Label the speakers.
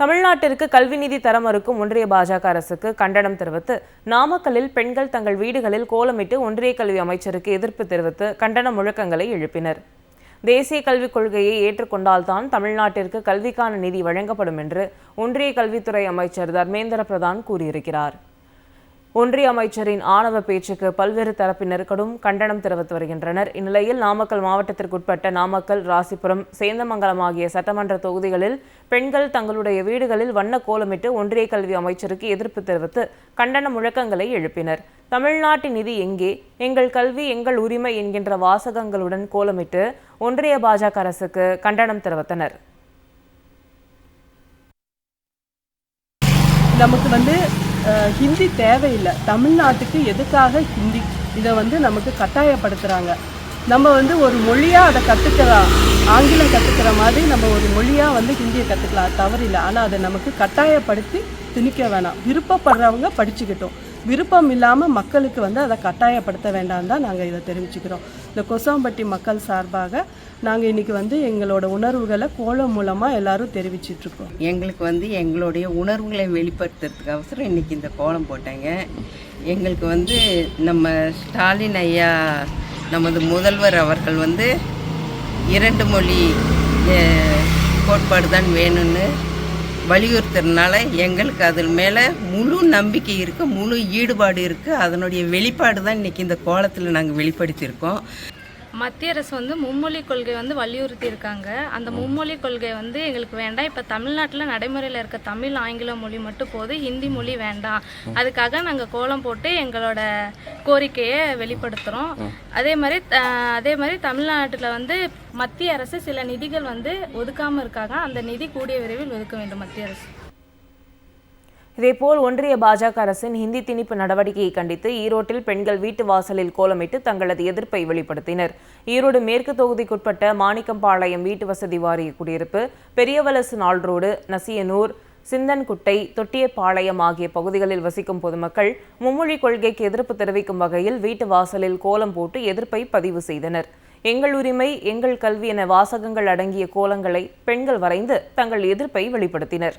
Speaker 1: தமிழ்நாட்டிற்கு கல்வி நிதி தர மறுக்கும் ஒன்றிய பாஜக அரசுக்கு கண்டனம் தெரிவித்து நாமக்கல்லில் பெண்கள் தங்கள் வீடுகளில் கோலமிட்டு ஒன்றிய கல்வி அமைச்சருக்கு எதிர்ப்பு தெரிவித்து கண்டன முழக்கங்களை எழுப்பினர். தேசிய கல்விக் கொள்கையை ஏற்றுக்கொண்டால்தான் தமிழ்நாட்டிற்கு கல்விக்கான நிதி வழங்கப்படும் என்று ஒன்றிய கல்வித்துறை அமைச்சர் தர்மேந்திர பிரதான் கூறியிருக்கிறார். ஒன்றிய அமைச்சரின் ஆணவ பேச்சுக்கு பல்வேறு தரப்பினர் கடும் கண்டனம் தெரிவித்து வருகின்றனர். இந்நிலையில் நாமக்கல் மாவட்டத்திற்குட்பட்ட நாமக்கல் ராசிபுரம் சேந்தமங்கலம் ஆகிய சட்டமன்ற தொகுதிகளில் பெண்கள் தங்களுடைய வீடுகளில் வண்ண கோலமிட்டு ஒன்றிய கல்வி அமைச்சருக்கு எதிர்ப்பு தெரிவித்து கண்டன முழக்கங்களை எழுப்பினர். தமிழ்நாட்டின் நிதி எங்கே? எங்கள் கல்வி எங்கள் உரிமை என்கின்ற வாசகங்களுடன் கோலமிட்டு ஒன்றிய பாஜக அரசுக்கு கண்டனம் தெரிவித்தனர்.
Speaker 2: நமக்கு வந்து ஹிந்தி தேவையில்லை. தமிழ்நாட்டுக்கு எதுக்காக ஹிந்தி? இதை வந்து நமக்கு கட்டாயப்படுத்துகிறாங்க நம்ம வந்து ஒரு மொழியாக அதை கற்றுக்கலாம் ஆங்கிலம் கற்றுக்கிற மாதிரி நம்ம ஒரு மொழியாக வந்து ஹிந்தியை கற்றுக்கலாம் தவறில்லை. ஆனால் அதை நமக்கு கட்டாயப்படுத்தி திணிக்க வேணாம். விருப்பப்படுறவங்க படிச்சுக்கிட்டோம். விருப்பம் இல்லாமல் மக்களுக்கு வந்து அதை கட்டாயப்படுத்த வேண்டாம் தான் நாங்கள் இதை தெரிவிச்சுக்கிறோம். இந்த கொசாம்பட்டி மக்கள் சார்பாக நாங்கள் இன்றைக்கி வந்து எங்களோட உணர்வுகளை கோலம் மூலமாக எல்லாரும் தெரிவிச்சிட்ருக்கோம்
Speaker 3: எங்களுக்கு வந்து எங்களுடைய உணர்வுகளை வெளிப்படுத்துறதுக்கு அவசரம். இன்றைக்கி இந்த கோலம் போட்டாங்க. எங்களுக்கு வந்து நம்ம ஸ்டாலின் ஐயா நமது முதல்வர் அவர்கள் வந்து இரண்டு மொழி கோட்பாடு தான் வேணும்னு வலியுறுத்துறதுனால எங்களுக்கு அதன் மேலே முழு நம்பிக்கை இருக்குது முழு ஈடுபாடு இருக்குது அதனுடைய வெளிப்பாடு தான் இன்றைக்கி இந்த கோலத்தில் நாங்கள் வெளிப்படுத்தியிருக்கோம்.
Speaker 4: மத்திய அரசு வந்து மும்மொழி கொள்கை வந்து வலியுறுத்தி இருக்காங்க அந்த மும்மொழி கொள்கை வந்து எங்களுக்கு வேண்டாம். இப்போ தமிழ்நாட்டில் நடைமுறையில் இருக்க தமிழ் ஆங்கில மொழி மட்டும் போதும் ஹிந்தி மொழி வேண்டாம். அதுக்காக நாங்கள் கோலம் போட்டு எங்களோட கோரிக்கையை வெளிப்படுத்துகிறோம் அதே மாதிரி அதே மாதிரி தமிழ்நாட்டில் வந்து மத்திய அரசு சில நிதிகள் வந்து ஒதுக்காமல் இருக்காங்க. அந்த நிதி கூடிய விரைவில் ஒதுக்க வேண்டும் மத்திய அரசு.
Speaker 1: இதேபோல் ஒன்றிய பாஜக அரசின் ஹிந்தி திணிப்பு நடவடிக்கையை கண்டித்து ஈரோட்டில் பெண்கள் வீட்டு வாசலில் கோலமிட்டு தங்களது எதிர்ப்பை வெளிப்படுத்தினர். ஈரோடு மேற்கு தொகுதிக்குட்பட்ட மாணிக்கம்பாளையம் வீட்டு வசதி வாரிய குடியிருப்பு பெரியவலசு நாள் ரோடு நசியனூர் சிந்தன்குட்டை தொட்டியப்பாளையம் ஆகிய பகுதிகளில் வசிக்கும் பொதுமக்கள் மும்மொழி கொள்கைக்கு எதிர்ப்பு தெரிவிக்கும் வகையில் வீட்டு வாசலில் கோலம் போட்டு எதிர்ப்பை பதிவு செய்தனர். எங்கள் உரிமை எங்கள் கல்வி என வாசகங்கள் அடங்கிய கோலங்களை பெண்கள் வரைந்து தங்கள் எதிர்ப்பை வெளிப்படுத்தினர்.